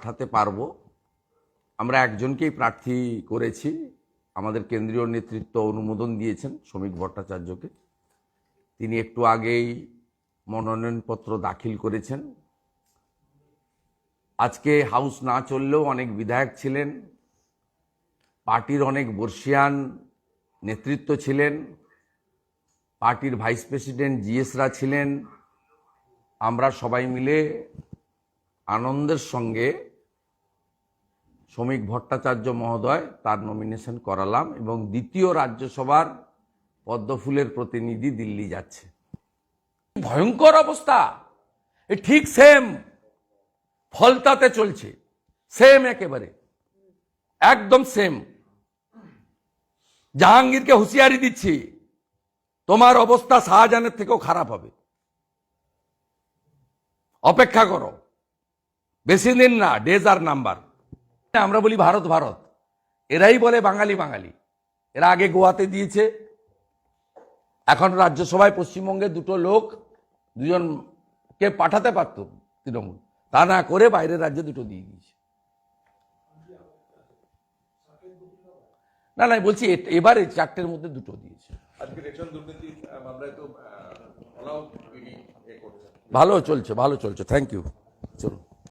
পাঠাতে পারব। আমরা একজনকেই প্রার্থী করেছি। আমাদের কেন্দ্রীয় নেতৃত্ব অনুমোদন দিয়েছেন শ্রমিক ভট্টাচার্যকে। তিনি একটু আগেই মনোনয়নপত্র দাখিল করেছেন। আজকে হাউস না চললেও অনেক বিধায়ক ছিলেন। পার্টির অনেক বর্ষিয়ান নেতৃত্ব ছিলেন। পার্টির ভাইস প্রেসিডেন্ট জিএসরা ছিলেন। আমরা সবাই মিলে আনন্দের সঙ্গে শ্রমিক ভট্টাচার্য মহোদয় তার নমিনেশন করালাম এবং দ্বিতীয় রাজ্যসভার পদ্মফুলের প্রতিনিধি দিল্লি যাচ্ছে। ভয়ঙ্কর অবস্থা। ঠিক সেম ফলতাতে চলছে। সেম একেবারে। একদম সেম জাহাঙ্গীরকে হুঁশিয়ারি দিচ্ছি, তোমার অবস্থা শাহজাহানের থেকেও খারাপ হবে। অপেক্ষা করো। বেশি দিন না ডেজ আর নাম্বার আমরা বলি ভারত ভারত। এরাই বলে বাঙালি বাঙালি। এরা আগে গোয়াতে দিয়েছে। এখন রাজ্যসভায় পশ্চিমবঙ্গে দুটো লোক দুজনকে পাঠাতে পারত তৃণমূল। তা না করে বাইরের রাজ্যে দুটো দিয়ে দিয়েছে। না না বলছি এবারে চারটের মধ্যে দুটো দিয়েছে। ভালো চলছে ভালো চলছে। থ্যাংক ইউ চলুন।